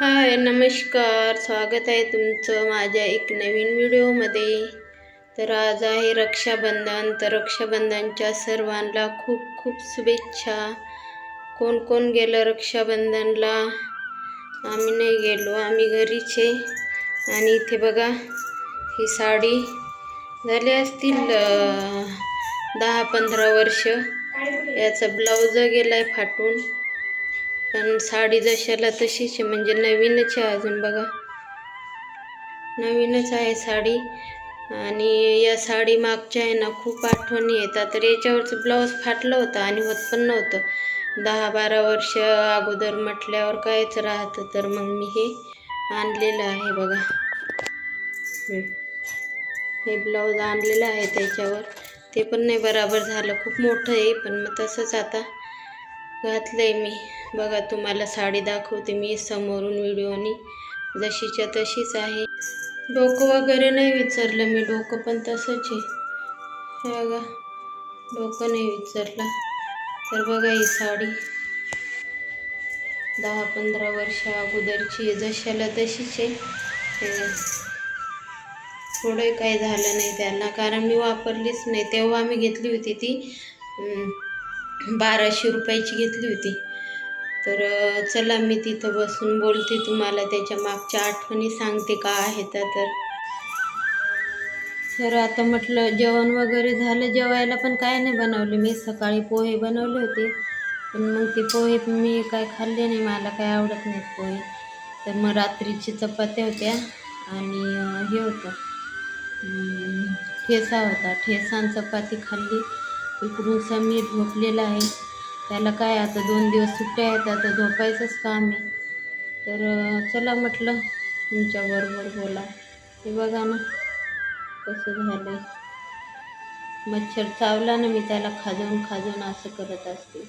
हाय नमस्कार. स्वागत आहे तुमचं माझ्या एक नवीन व्हिडिओमध्ये. तर आज आहे रक्षाबंधन. तर रक्षाबंधनच्या सर्वांना खूप खूप शुभेच्छा. कोण कोण गेलं रक्षाबंधनला? आम्ही नाही गेलो. आम्ही घरीच आहे. आणि इथे बघा ही साडी झाली असतील दहा पंधरा वर्ष. याचा ब्लाऊज गेला आहे फाटून. पण साडी जशाला तशीच आहे म्हणजे नवीनच आहे अजून बघा. नवीनच आहे साडी. आणि या साडी मागच्या आहे ना खूप आठवणी येतात. तर याच्यावरचं ब्लाऊज फाटलं होतं आणि होत पण नव्हतं. दहा बारा वर्ष अगोदर म्हटल्यावर कायच राहतं. तर मग मी हे आणलेलं आहे बघा. हे ब्लाऊज आणलेलं आहे त्याच्यावर. ते पण नाही बराबर झालं. खूप मोठं आहे पण मग तसंच आता घातलं आहे मी. बघा तुम्हाला साडी दाखवते मी समोरून व्हिडिओनी. जशीच्या तशीच आहे. डोकं वगैरे नाही विचारलं मी डोकं पण तसंच आहे. बघा डोकं नाही विचारलं. तर बघा ही साडी. दहा पंधरा वर्ष अगोदरची जशाला तशीच आहे. थोडं काही झालं नाही त्यांना कारण मी वापरलीच नाही. तेव्हा मी घेतली होती ती बाराशे रुपयाची घेतली होती. तर चला मी तिथं बसून बोलते तुम्हाला. त्याच्या मागच्या आठवणी सांगते का आहेत तर. तर आता म्हटलं जेवण वगैरे झालं. जेवायला पण काय नाही बनवले मी. सकाळी पोहे बनवले होते. पण मग ते पोहे मी काय खाल्ले नाही. मला काय आवडत नाहीत पोहे. तर मग रात्रीची चपात्या होत्या आणि हे होतं. ठेसा होता. ठेसान चपाती खाल्ली. इकडून समीर झोपलेला आहे. त्याला काय आता दोन दिवस सुट्ट्या आहेत आता झोपायचंच काम आहे. तर चला म्हटलं तुमच्याबरोबर बोला. हे बघा ना कसं झालं मच्छर चावला ना मी त्याला खाजवून खाजवून असं करत असते.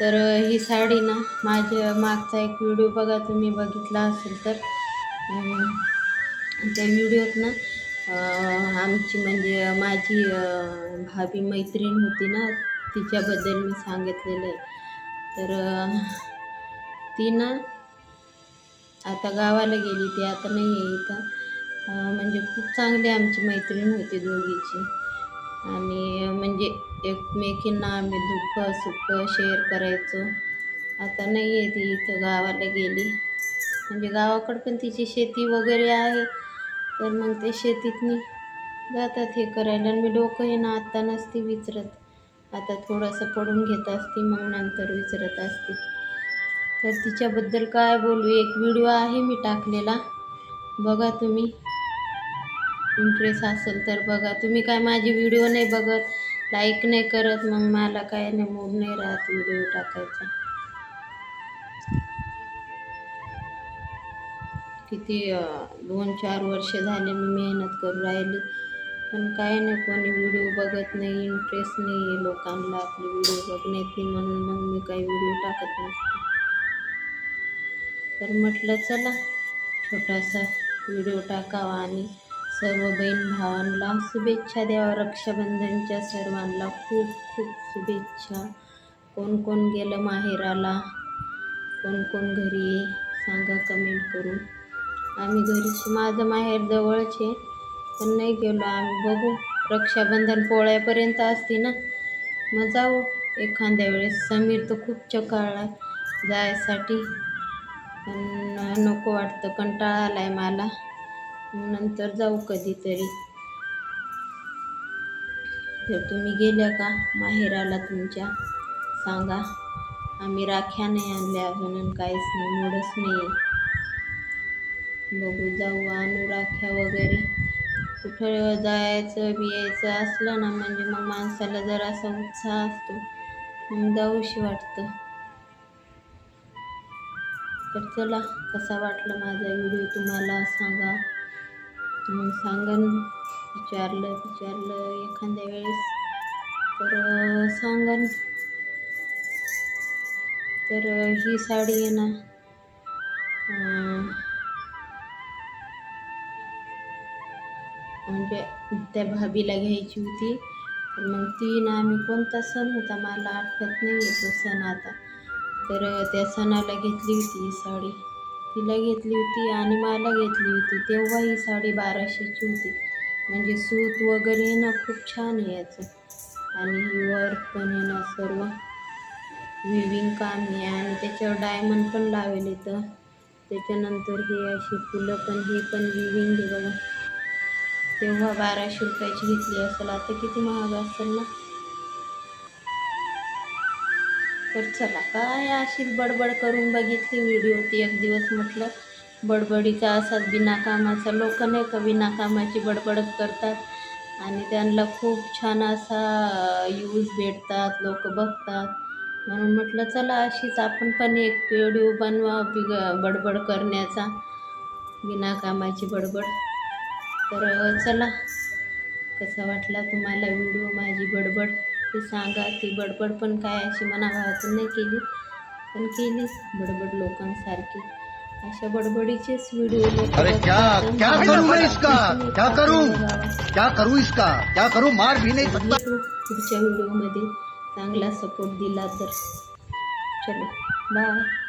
तर ही साडी ना माझ्या मागचा एक व्हिडिओ बघा तुम्ही बघितला असेल तर. त्या व्हिडिओत ना आमची म्हणजे माझी भाभी मैत्रीण होती ना तिच्याबद्दल मी सांगितलेलं आहे. तर ती ना आता गावाला गेली ती आता नाही आहे इथं. म्हणजे खूप चांगली आमची मैत्रीण होती दोघीची. आणि म्हणजे एकमेकींना आम्ही दुःख सुख शेअर करायचो. आता नाही आहे ती इथं गावाला गेली. म्हणजे गावाकडं पण तिची शेती वगैरे आहे. तर मग ते शेतीतनी जातात हे करायला. आणि मी डोकं हे ना आत्ता नसती विचरत. आता थोडंसं पडून घेत असते मग नंतर विचरत असते. तर तिच्याबद्दल काय बोलू? एक व्हिडिओ आहे मी टाकलेला. बघा तुम्ही. इंटरेस्ट असेल तर बघा. तुम्ही काय माझी व्हिडिओ नाही बघत? लाईक नाही करत? मग मला काय नाही मूड नाही राहत व्हिडिओ टाकायचा. किती दोन चार वर्ष झाले मी मेहनत करू राहिली. पण काय नाही कोणी व्हिडिओ बघत नाही इंटरेस्ट नाही आहे लोकांना. आपले व्हिडिओ बघण्याची म्हणून मग मी काही व्हिडिओ टाकत नसते. तर म्हटलं चला छोटासा व्हिडिओ टाकावा आणि सर्व बहीण भावांना शुभेच्छा द्यावा. रक्षाबंधनच्या सर्वांना खूप खूप शुभेच्छा. कोण कोण गेलं माहेराला? कोण कोण घरी? सांगा कमेंट करून. आम्ही घरीच माझं माहेर जवळच आहे. पण नाही गेलो आम्ही. बघू. रक्षाबंधन पोळ्यापर्यंत असते ना. मग जाऊ. एखाद्या वेळेस. समीर तर खूप चकाळला जायसाठी. पण नको वाटतं. कंटाळा आला आहे मला. मग नंतर जाऊ कधीतरी. तर तुम्ही गेल्या का? माहेराला तुमच्या? सांगा. आम्ही राख्या नाही आणल्या अजून काहीच नाही. मूडच नाही आहे बघू जाऊ आणू राख्या वगैरे. कुठं जायचं बियायचं असलं ना म्हणजे मग माणसाला जरासा उत्साह असतो. मग जाऊशी वाटतं. तर चला कसा वाटला माझा व्हिडिओ तुम्हाला सांगा. मग सांगा विचारलं विचारलं एखाद्या वेळेस. तर सांगन सांगा तर ही साडी आहे ना म्हणजे त्या भाभीला घ्यायची होती. मग ती ना आम्ही कोणता सण होता मला आठवत नाही तो सण आता. तर त्या सणाला घेतली होती ही साडी. तिला घेतली होती आणि मला घेतली होती. तेव्हा ही साडी बाराशेची होती. म्हणजे सूत वगैरे ना खूप छान आहे याचं. आणि वर्क पण आहे ना सर्व विविंग काम आहे. आणि त्याच्यावर डायमंड पण लावेल इथं त्याच्यानंतर हे अशी फुलं पण हे पण विविंग आहे बघा. तेव्हा बाराशे रुपयाची घेतली असेल. आता किती महाग असेल ना? तर चला काय अशीच बडबड करून बघितली व्हिडिओ ती एक दिवस म्हटलं. बडबडीचा असाच बिनाकामाचा. लोक नाही का बिनाकामाची बडबडच करतात? आणि त्यांना खूप छान असा यूज भेटतात लोक बघतात. म्हणून म्हटलं चला अशीच आपण पण एक व्हिडिओ बनवा बिग बडबड करण्याचा. बिनाकामाची बडबड. तर चला. कसा वाटला तुम्हाला व्हिडिओ माझी बडबड? ते सांगा. ती बडबड पण काय अशी मनाभावातून नाही केली. पण केली बडबड लोकांसारखी. अशा बडबडीचेच व्हिडिओ पुढच्या व्हिडिओमध्ये चांगला सपोर्ट दिला तर. चलो बाय